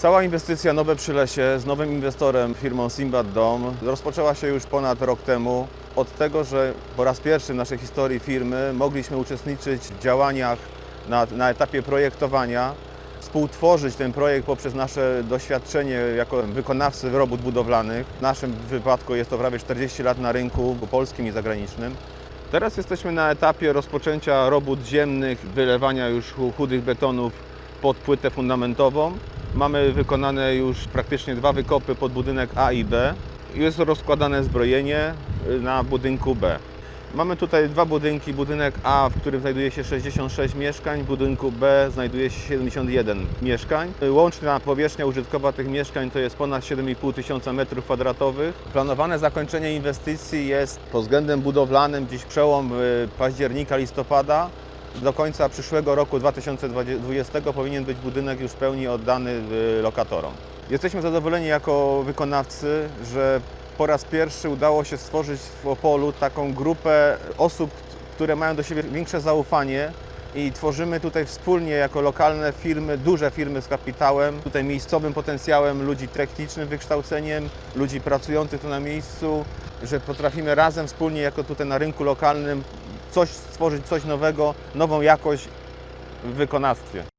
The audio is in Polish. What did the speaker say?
Cała inwestycja Nowe Przylesie z nowym inwestorem, firmą Simbad Dom, rozpoczęła się już ponad rok temu. Od tego, że po raz pierwszy w naszej historii firmy mogliśmy uczestniczyć w działaniach na, na etapie projektowania, współtworzyć ten projekt poprzez nasze doświadczenie jako wykonawcy robót budowlanych. W naszym wypadku jest to prawie 40 lat na rynku polskim i zagranicznym. Teraz jesteśmy na etapie rozpoczęcia robót ziemnych, wylewania już chu- chudych betonów pod płytę fundamentową. Mamy wykonane już praktycznie dwa wykopy pod budynek A i B. Jest rozkładane zbrojenie y, na budynku B. Mamy tutaj dwa budynki. Budynek A, w którym znajduje się 66 mieszkań, w budynku B znajduje się 71 mieszkań. Łączna powierzchnia użytkowa tych mieszkań to jest ponad 7,5 tysiąca metrów kwadratowych. Planowane zakończenie inwestycji jest pod względem budowlanym gdzieś przełom y, października, listopada. Do końca przyszłego roku 2020 powinien być budynek już w pełni oddany y, lokatorom. Jesteśmy zadowoleni jako wykonawcy, że po raz pierwszy udało się stworzyć w Opolu taką grupę osób, które mają do siebie większe zaufanie i tworzymy tutaj wspólnie jako lokalne firmy, duże firmy z kapitałem, tutaj miejscowym potencjałem ludzi technicznym wykształceniem, ludzi pracujących tu na miejscu, że potrafimy razem wspólnie jako tutaj na rynku lokalnym coś stworzyć, coś nowego, nową jakość w wykonawstwie.